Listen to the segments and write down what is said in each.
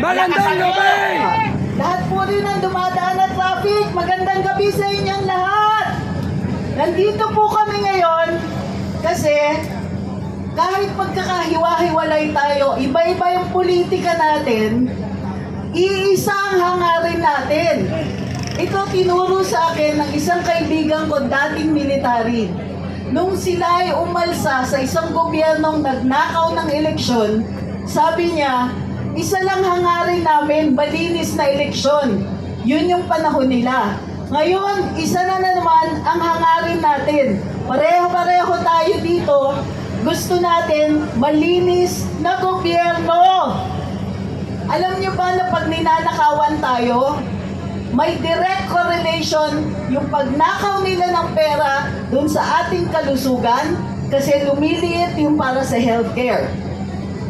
Magandang gabi! Lahat po rin ang dumadaan na traffic. Magandang gabi sa inyong lahat. Nandito po kami ngayon kasi kahit pagkakahiwa-hiwalay tayo, iba-iba yung politika natin, iisa ang hangarin natin. Ito tinuro sa akin ng isang kaibigan ko dating military. Nung sila ay umalsa sa isang gobyernong nagnakaw ng eleksyon, sabi niya, isa lang hangarin namin, malinis na eleksyon. Yun yung panahon nila. Ngayon, isa na, na naman ang hangarin natin. Pareho-pareho tayo dito. Gusto natin malinis na gobyerno. Alam niyo ba na pag ninanakawan tayo, may direct correlation yung pagnakaw nila ng pera dun sa ating kalusugan kasi lumiliit yung para sa healthcare.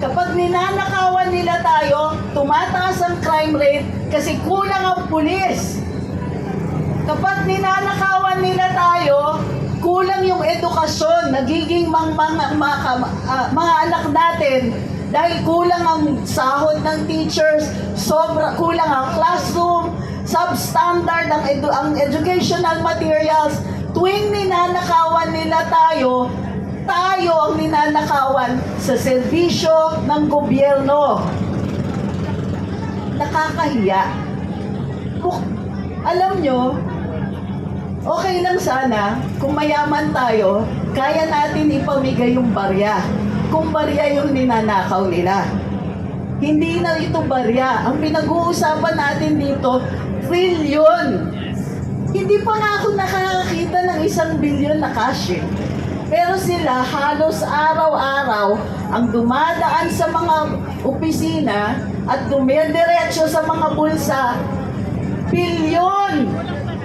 Kapag ninanakawan nila tayo, tumataas ang crime rate kasi kulang ang pulis. Kapag ninanakawan nila tayo, kulang yung edukasyon, nagiging mang, mga, mga, ah, mga anak natin dahil kulang ang sahod ng teachers, sobra kulang ang classroom, substandard ang, edu, ang educational materials. Tuwing ninanakawan nila tayo, tayo ang ninanakawan sa serbisyo ng gobyerno. Nakakahiya. Alam nyo, okay lang sana kung mayaman tayo, kaya natin ipamigay yung barya. Kung barya yung ninanakaw nila. Hindi na ito barya. Ang pinag-uusapan natin dito, trillion. Hindi pa nga ako nakakakita ng isang bilyon na cash eh. Pero sila halos araw-araw ang dumadaan sa mga opisina at dumidiretso sa mga bulsa, bilyon!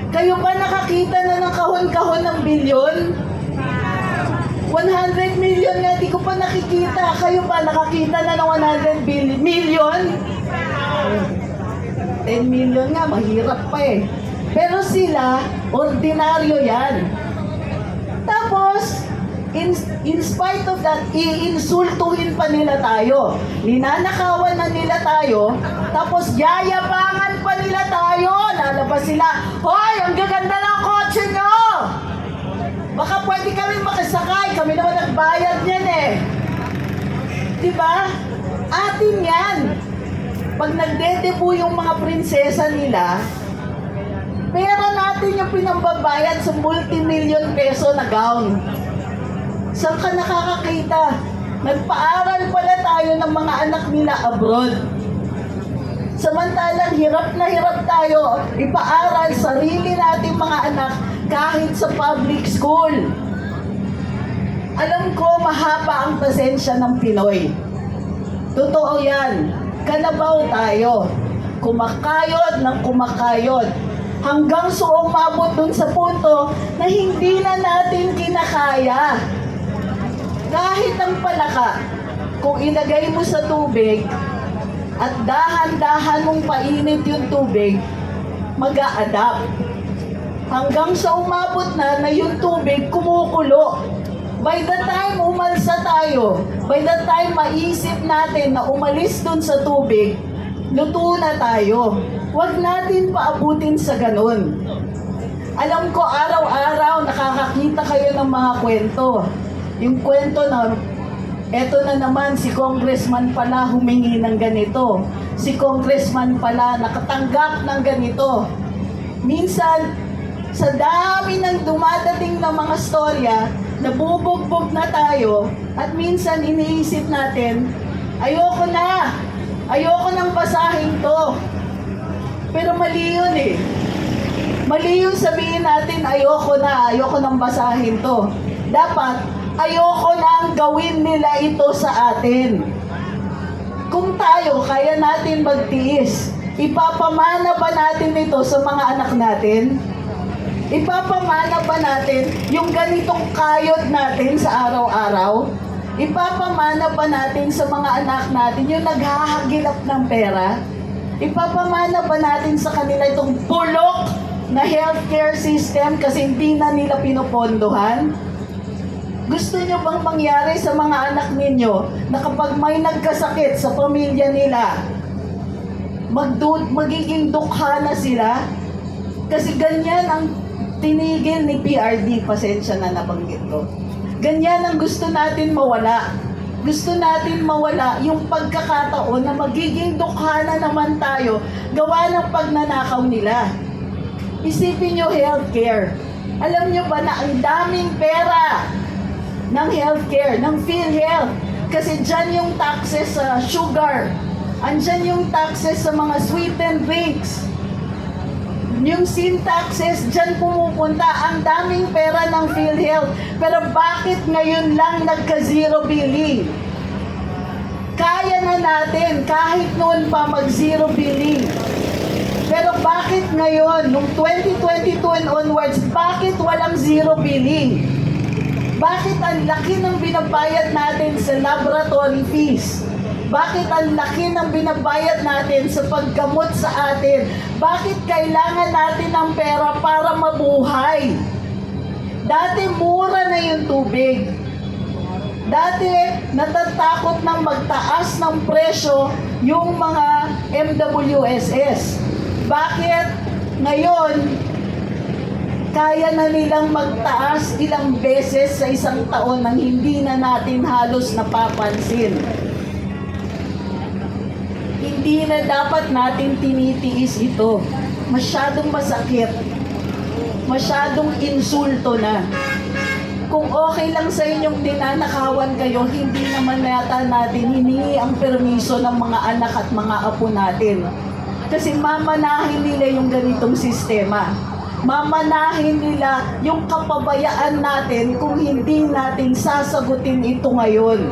Kayo ba nakakita na ng kahon-kahon ng bilyon? 100 million nga, di ko pa nakikita. Kayo ba nakakita na ng 100 bil- million? 10 million nga, mahirap pa eh. Pero sila, ordinaryo yan. Tapos, in, in spite of that, iinsultuhin pa nila tayo. Ninanakawan na nila tayo, tapos yayabangan pa nila tayo. Lalabas sila, Hoy, ang gaganda ng kotse nyo! Baka pwede kami makasakay, kami naman nagbayad niyan eh. Diba? Atin yan. Pag nagdedebu yung mga prinsesa nila, pera natin yung pinambabayad sa multi-million peso na gown. Saan ka nakakakita? Nagpaaral pala tayo ng mga anak nila abroad. Samantalang hirap na hirap tayo ipaaral sarili nating mga anak kahit sa public school. Alam ko mahaba ang pasensya ng Pinoy. Totoo yan. Kalabaw tayo. Kumakayod ng kumakayod. Hanggang sa umabot dun sa punto na hindi na natin kinakaya. Kahit ang palaka, kung ilagay mo sa tubig at dahan-dahan mong painit yung tubig, mag adapt Hanggang sa umabot na na yung tubig kumukulo. By the time umalsa tayo, by the time maisip natin na umalis dun sa tubig, luto na tayo. Huwag natin paabutin sa ganun. Alam ko araw-araw nakakakita kayo ng mga kwento. Yung kwento na eto na naman si congressman pala humingi ng ganito. Si congressman pala nakatanggap ng ganito. Minsan, sa dami ng dumadating na mga storya, nabubugbog na tayo at minsan iniisip natin, ayoko na, ayoko nang basahin to. Pero mali yun eh. Mali yung sabihin natin, ayoko na, ayoko nang basahin to. Dapat, ayoko nang gawin nila ito sa atin. Kung tayo, kaya natin magtiis, ipapamana ba natin ito sa mga anak natin? Ipapamana ba natin yung ganitong kayod natin sa araw-araw? Ipapamana ba natin sa mga anak natin yung naghahagilap ng pera? Ipapamana ba natin sa kanila itong bulok na healthcare system kasi hindi na nila pinopondohan? Gusto nyo bang mangyari sa mga anak ninyo na kapag may nagkasakit sa pamilya nila, magdu- magiging dukha na sila. Kasi ganyan ang tinigil ni PRD, pasensya na nabanggit ko. Ganyan ang gusto natin mawala. Gusto natin mawala yung pagkakataon na magiging dukha na naman tayo gawa ng pagnanakaw nila. Isipin nyo healthcare. Alam nyo ba na ang daming pera ng healthcare, ng PhilHealth. Kasi dyan yung taxes sa sugar. Andyan yung taxes sa mga sweetened drinks. Yung sin taxes, dyan pumupunta. Ang daming pera ng PhilHealth. Pero bakit ngayon lang nagka-zero billing? Kaya na natin kahit noon pa mag-zero billing. Pero bakit ngayon, nung 2022 and onwards, bakit walang zero billing? Bakit ang laki ng binabayad natin sa laboratory fees? Bakit ang laki ng binabayad natin sa paggamot sa atin? Bakit kailangan natin ng pera para mabuhay? Dati mura na yung tubig. Dati natatakot ng magtaas ng presyo yung mga MWSS. Bakit ngayon kaya na nilang magtaas ilang beses sa isang taon nang hindi na natin halos napapansin. Hindi na dapat natin tinitiis ito. Masyadong masakit. Masyadong insulto na. Kung okay lang sa inyong tinanakawan kayo, hindi naman yata natin hiningi ang permiso ng mga anak at mga apo natin. Kasi mamanahin nila yung ganitong sistema. Mamanahin nila yung kapabayaan natin kung hindi natin sasagutin ito ngayon.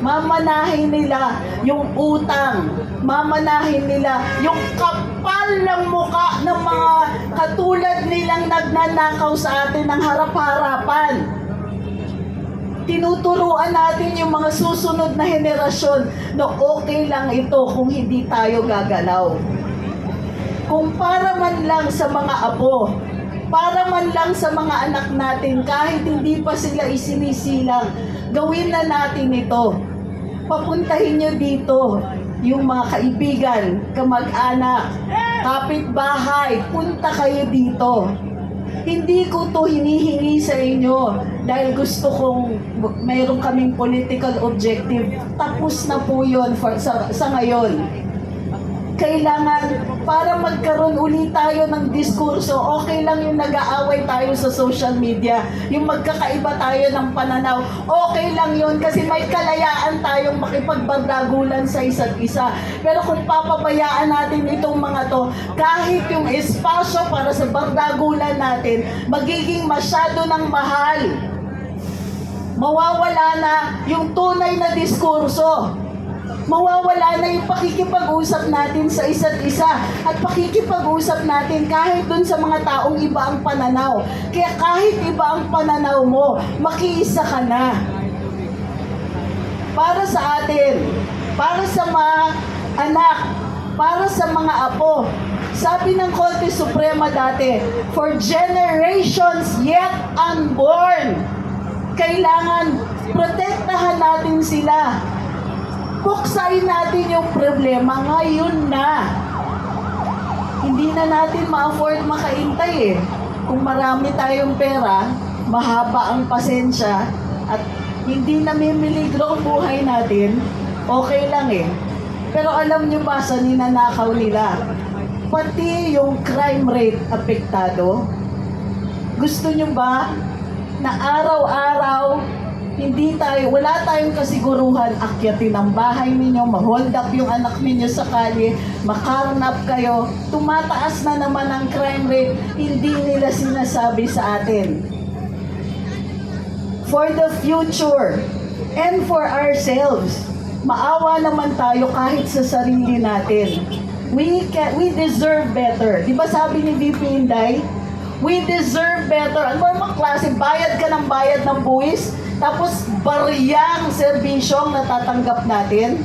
Mamanahin nila yung utang. Mamanahin nila yung kapal ng muka ng mga katulad nilang nagnanakaw sa atin ng harap-harapan. Tinuturuan natin yung mga susunod na henerasyon na okay lang ito kung hindi tayo gagalaw. Kung para man lang sa mga apo, para man lang sa mga anak natin, kahit hindi pa sila isinisilang, gawin na natin ito. Papuntahin nyo dito yung mga kaibigan, kamag-anak, kapitbahay, punta kayo dito. Hindi ko to hinihingi sa inyo dahil gusto kong mayroon kaming political objective. Tapos na po yun for, sa, sa ngayon kailangan para magkaroon uli tayo ng diskurso, okay lang yung nag-aaway tayo sa social media, yung magkakaiba tayo ng pananaw, okay lang yun kasi may kalayaan tayong makipagbardagulan sa isa't isa. Pero kung papabayaan natin itong mga to, kahit yung espasyo para sa bardagulan natin, magiging masyado ng mahal. Mawawala na yung tunay na diskurso mawawala na yung pakikipag-usap natin sa isa't isa at pakikipag-usap natin kahit dun sa mga taong iba ang pananaw. Kaya kahit iba ang pananaw mo, makiisa ka na. Para sa atin, para sa mga anak, para sa mga apo, sabi ng Korte Suprema dati, for generations yet unborn, kailangan protektahan natin sila buksain natin yung problema ngayon na. Hindi na natin ma-afford makaintay eh. Kung marami tayong pera, mahaba ang pasensya, at hindi namimiligro ang buhay natin, okay lang eh. Pero alam nyo ba sa ninanakaw nila? Pati yung crime rate apektado. Gusto nyo ba na araw-araw hindi tayo, wala tayong kasiguruhan, akyatin ang bahay ninyo, ma-hold up yung anak ninyo sa kalye, makarnap kayo, tumataas na naman ang crime rate, hindi nila sinasabi sa atin. For the future, and for ourselves, maawa naman tayo kahit sa sarili natin. We can, we deserve better. Di ba sabi ni VP Inday, we deserve better. Ano ba mga klase? Bayad ka ng bayad ng buwis, tapos bariyang serbisyong natatanggap natin.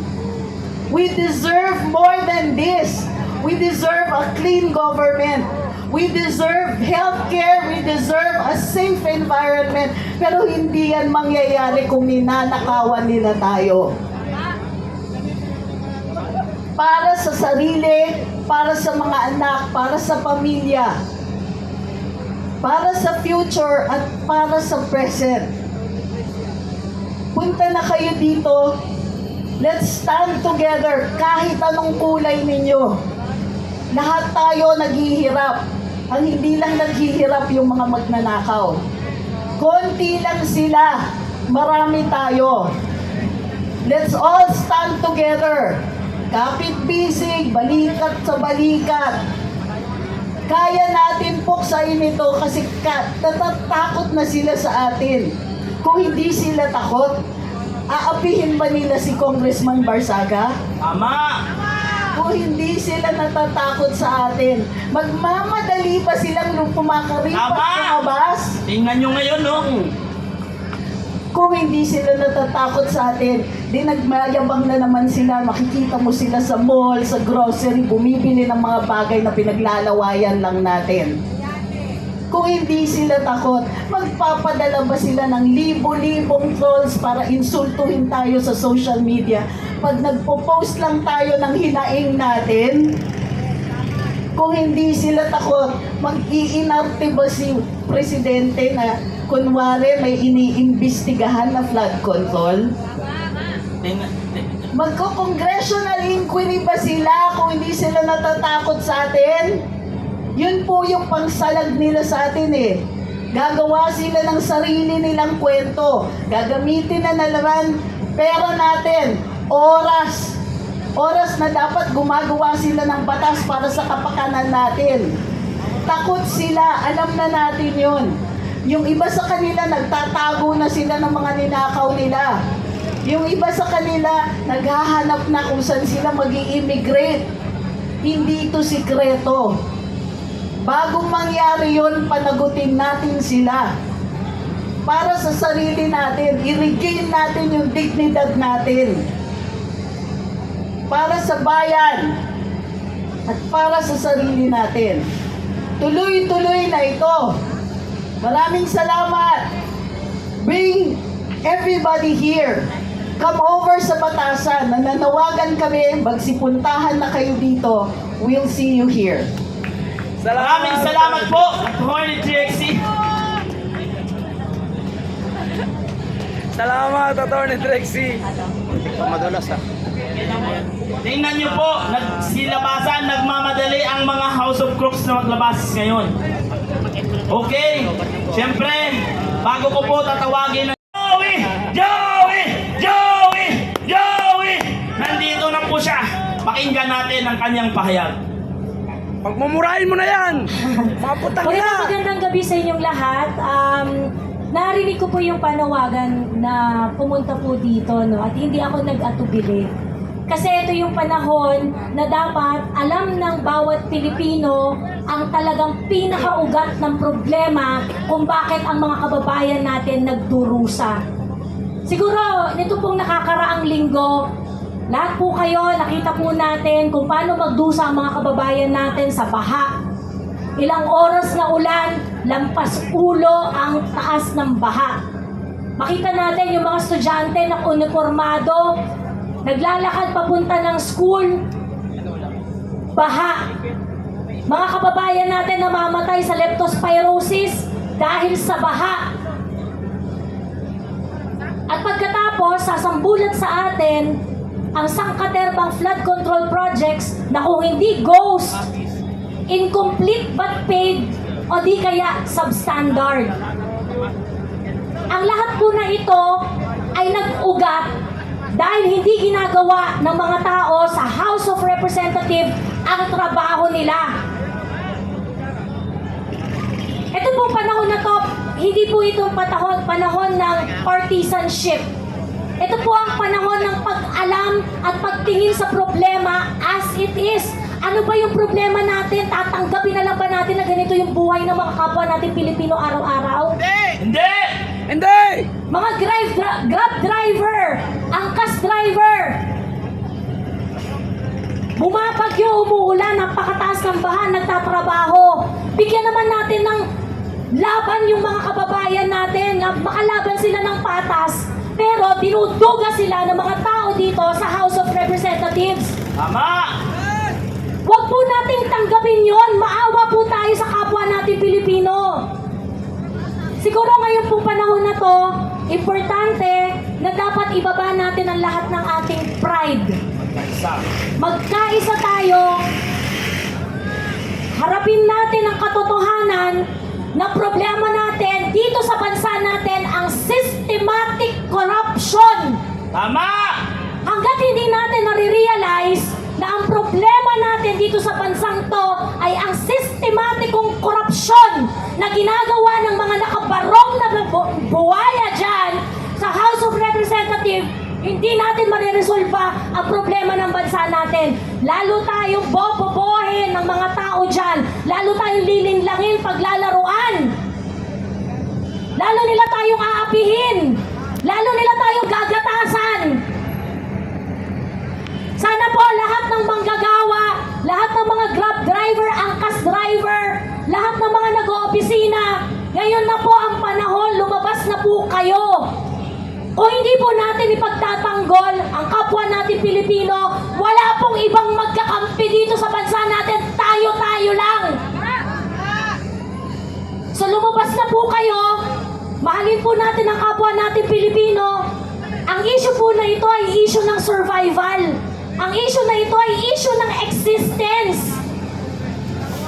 We deserve more than this. We deserve a clean government. We deserve health care. We deserve a safe environment. Pero hindi yan mangyayari kung ninanakawan nila tayo. Para sa sarili, para sa mga anak, para sa pamilya, para sa future at para sa present. Punta na kayo dito. Let's stand together kahit anong kulay ninyo. Lahat tayo naghihirap. Ang hindi lang naghihirap yung mga magnanakaw. Konti lang sila. Marami tayo. Let's all stand together. Kapit-bisig, balikat sa balikat. Kaya natin puksain ito kasi ka, natatakot na sila sa atin. Kung hindi sila takot, aapihin ba nila si Congressman Barsaga? Tama! Kung hindi sila natatakot sa atin, magmamadali pa silang pumakaripat Tama! lumabas? Tingnan nyo ngayon, no? Kung hindi sila natatakot sa atin, di nagmayabang na naman sila, makikita mo sila sa mall, sa grocery, bumibili ng mga bagay na pinaglalawayan lang natin. Kung hindi sila takot, magpapadala ba sila ng libo-libong trolls para insultuhin tayo sa social media? Pag nagpo-post lang tayo ng hinaing natin, kung hindi sila takot, mag-iinarte ba si Presidente na kunwari may iniimbestigahan na flood control? Magko-congressional inquiry ba sila kung hindi sila natatakot sa atin? Yun po yung pangsalag nila sa atin eh. Gagawa sila ng sarili nilang kwento. Gagamitin na naman pera natin, oras. Oras na dapat gumagawa sila ng batas para sa kapakanan natin. Takot sila, alam na natin yun. Yung iba sa kanila, nagtatago na sila ng mga ninakaw nila. Yung iba sa kanila, naghahanap na kung saan sila mag immigrate Hindi ito sikreto. Bagong mangyari yon panagutin natin sila. Para sa sarili natin, i-regain natin yung dignidad natin. Para sa bayan at para sa sarili natin. Tuloy-tuloy na ito. Maraming salamat. Bring everybody here. Come over sa Batasan. Nananawagan kami. Magsipuntahan na kayo dito. We'll see you here. Maraming salamat po, Attorney Trixie. Salamat, Atty. Trixie. Tingnan nyo po, nagsilabasan, nagmamadali ang mga House of Crooks na maglabas ngayon. Okay, siyempre, bago ko po tatawagin ng Joey! Joey! Joey! Joey! Nandito na po siya. Pakinggan natin ang kanyang pahayag. Pagmumurahin mo na yan! Mga putang ina! magandang gabi sa inyong lahat. Um, narinig ko po yung panawagan na pumunta po dito, no? At hindi ako nag-atubili. Kasi ito yung panahon na dapat alam ng bawat Pilipino ang talagang pinakaugat ng problema kung bakit ang mga kababayan natin nagdurusa. Siguro, nito pong nakakaraang linggo, lahat po kayo, nakita po natin kung paano magdusa ang mga kababayan natin sa baha. Ilang oras na ulan, lampas ulo ang taas ng baha. Makita natin yung mga estudyante na uniformado, naglalakad papunta ng school, baha. Mga kababayan natin namamatay sa leptospirosis dahil sa baha. At pagkatapos, sasambulan sa atin ang sangkaterbang flood control projects na kung hindi ghost, incomplete but paid, o di kaya substandard. Ang lahat po na ito ay nag-ugat dahil hindi ginagawa ng mga tao sa House of Representatives ang trabaho nila. Ito pong panahon na to, hindi po itong panahon, panahon ng partisanship. Ito po ang panahon ng pag-alam at pagtingin sa problema as it is. Ano ba yung problema natin? Tatanggapin na lang ba natin na ganito yung buhay ng mga kapwa natin Pilipino araw-araw? Hindi! Hindi! Mga drive, dra- grab driver, angkas driver, bumabagyo, umuulan, napakataas ng bahan, nagtatrabaho. Bigyan naman natin ng laban yung mga kababayan natin na makalaban sila ng patas. Pero dinuduga sila ng mga tao dito sa House of Representatives. Tama! Huwag po nating tanggapin yon. Maawa po tayo sa kapwa natin Pilipino. Siguro ngayon pong panahon na to, importante na dapat ibaba natin ang lahat ng ating pride. Magkaisa tayo, harapin natin ang katotohanan na problema natin dito sa bansa natin corruption. Tama! Hanggat hindi natin nare-realize na ang problema natin dito sa bansang to ay ang sistematikong korupsyon na ginagawa ng mga nakabarong na bu- buwaya dyan sa House of Representatives, hindi natin mariresolba ang problema ng bansa natin. Lalo tayong bobobohin ng mga tao dyan. Lalo tayong lilinlangin paglalaruan. Lalo nila tayong aapihin. Lalo nila tayong gagatasan. Sana po lahat ng manggagawa, lahat ng mga grab driver, angkas driver, lahat ng mga nag-oopisina, ngayon na po ang panahon, lumabas na po kayo. Kung hindi po natin ipagtatanggol ang kapwa natin Pilipino, wala pong ibang magkakampi dito sa bansa natin, tayo-tayo lang. So lumabas na po kayo, mahalin po natin ang kapwa natin Pilipino. Ang issue po na ito ay issue ng survival. Ang issue na ito ay issue ng existence.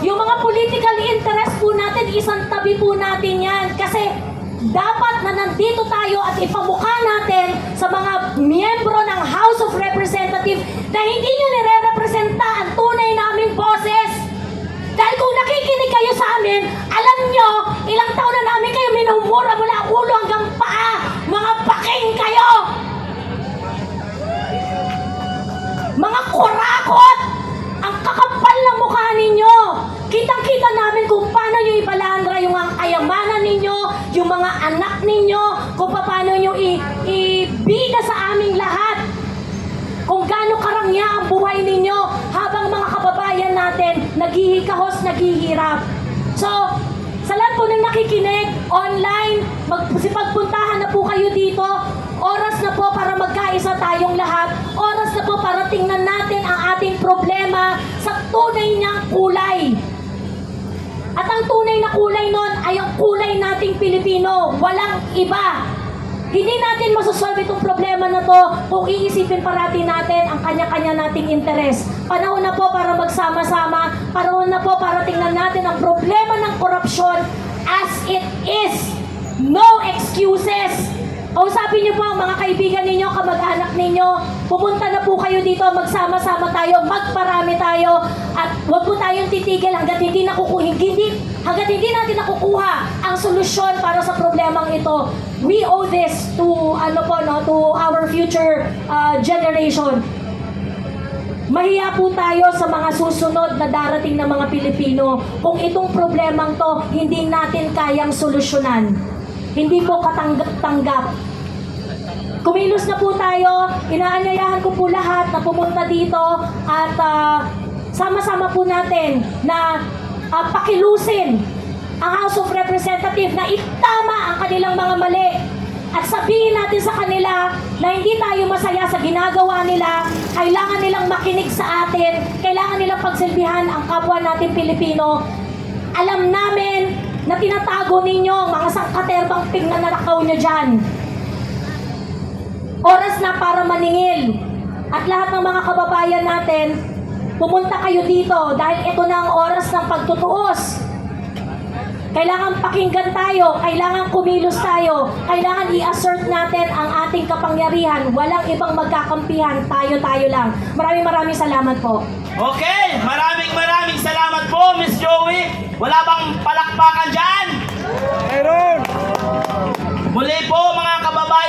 Yung mga political interest po natin, isang tabi po natin yan. Kasi dapat na nandito tayo at ipamukha natin sa mga miyembro ng House of Representatives na hindi nyo nire-representa ang tunay naming boses. Dahil kung nakikinig kayo sa amin, alam nyo, ilang taon na namin kayo minumura mula ulo hanggang paa. Mga paking kayo! Mga kurakot! Ang kakapal ng mukha ninyo! Kitang-kita namin kung paano nyo ibalandra yung mga kayamanan ninyo, yung mga anak ninyo, kung paano nyo ibida sa aming lahat kung gaano karangya ang buhay ninyo habang natin naghihikahos, naghihirap. So, sa lahat po ng nakikinig, online, magsipagpuntahan na po kayo dito. Oras na po para magkaisa tayong lahat. Oras na po para tingnan natin ang ating problema sa tunay niyang kulay. At ang tunay na kulay nun ay ang kulay nating Pilipino. Walang iba. Hindi natin masasolve itong problema na to kung iisipin parati natin ang kanya-kanya nating interes. Panahon na po para magsama-sama. Panahon na po para tingnan natin ang problema ng korupsyon as it is. No excuses. Kausapin niyo po ang mga kaibigan ninyo, kamag-anak ninyo. Pumunta na po kayo dito, magsama-sama tayo, magparami tayo. At huwag po tayong titigil hanggat hindi nakukuha, hindi, hanggat hindi natin nakukuha ang solusyon para sa problemang ito. We owe this to, ano po, no, to our future uh, generation. Mahiya po tayo sa mga susunod na darating na mga Pilipino kung itong problemang to hindi natin kayang solusyonan. Hindi po katanggap-tanggap. Kumilos na po tayo, inaanyayahan ko po lahat na pumunta dito at ah, sama-sama po natin na ah, pakilusin ang House of Representatives na itama ang kanilang mga mali at sabihin natin sa kanila na hindi tayo masaya sa ginagawa nila, kailangan nilang makinig sa atin, kailangan nilang pagsilbihan ang kapwa natin Pilipino. Alam namin na tinatago ninyo mga sangkaterbang pig na narakaw nyo dyan. Oras na para maningil. At lahat ng mga kababayan natin, pumunta kayo dito dahil ito na ang oras ng pagtutuos. Kailangan pakinggan tayo, kailangan kumilos tayo, kailangan i-assert natin ang ating kapangyarihan. Walang ibang magkakampihan, tayo-tayo lang. Maraming maraming salamat po. Okay, maraming maraming salamat po, Miss Joey. Wala bang palakpakan dyan? Meron! Muli po mga kababayan.